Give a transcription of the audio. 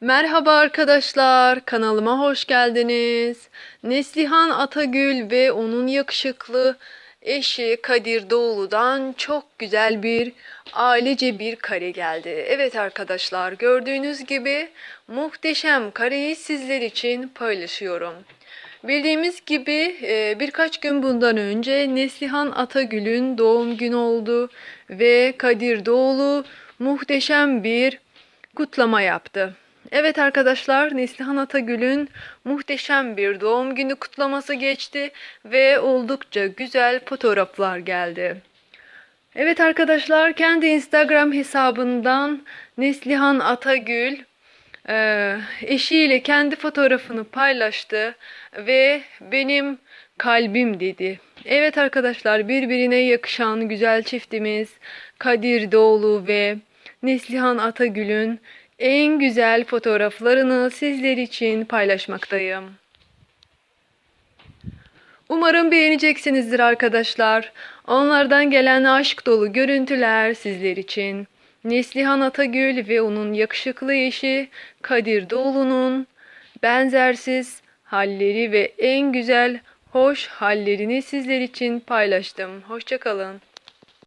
Merhaba arkadaşlar, kanalıma hoş geldiniz. Neslihan Atagül ve onun yakışıklı eşi Kadir Doğulu'dan çok güzel bir ailece bir kare geldi. Evet arkadaşlar, gördüğünüz gibi muhteşem kareyi sizler için paylaşıyorum. Bildiğimiz gibi e, birkaç gün bundan önce Neslihan Atagül'ün doğum günü oldu ve Kadir Doğulu muhteşem bir kutlama yaptı. Evet arkadaşlar Neslihan Atagül'ün muhteşem bir doğum günü kutlaması geçti ve oldukça güzel fotoğraflar geldi. Evet arkadaşlar kendi Instagram hesabından Neslihan Atagül e, eşiyle kendi fotoğrafını paylaştı ve benim kalbim dedi. Evet arkadaşlar birbirine yakışan güzel çiftimiz Kadir Doğulu ve Neslihan Atagül'ün en güzel fotoğraflarını sizler için paylaşmaktayım. Umarım beğeneceksinizdir arkadaşlar. Onlardan gelen aşk dolu görüntüler sizler için. Neslihan Atagül ve onun yakışıklı eşi Kadir Doğulu'nun benzersiz halleri ve en güzel hoş hallerini sizler için paylaştım. Hoşçakalın.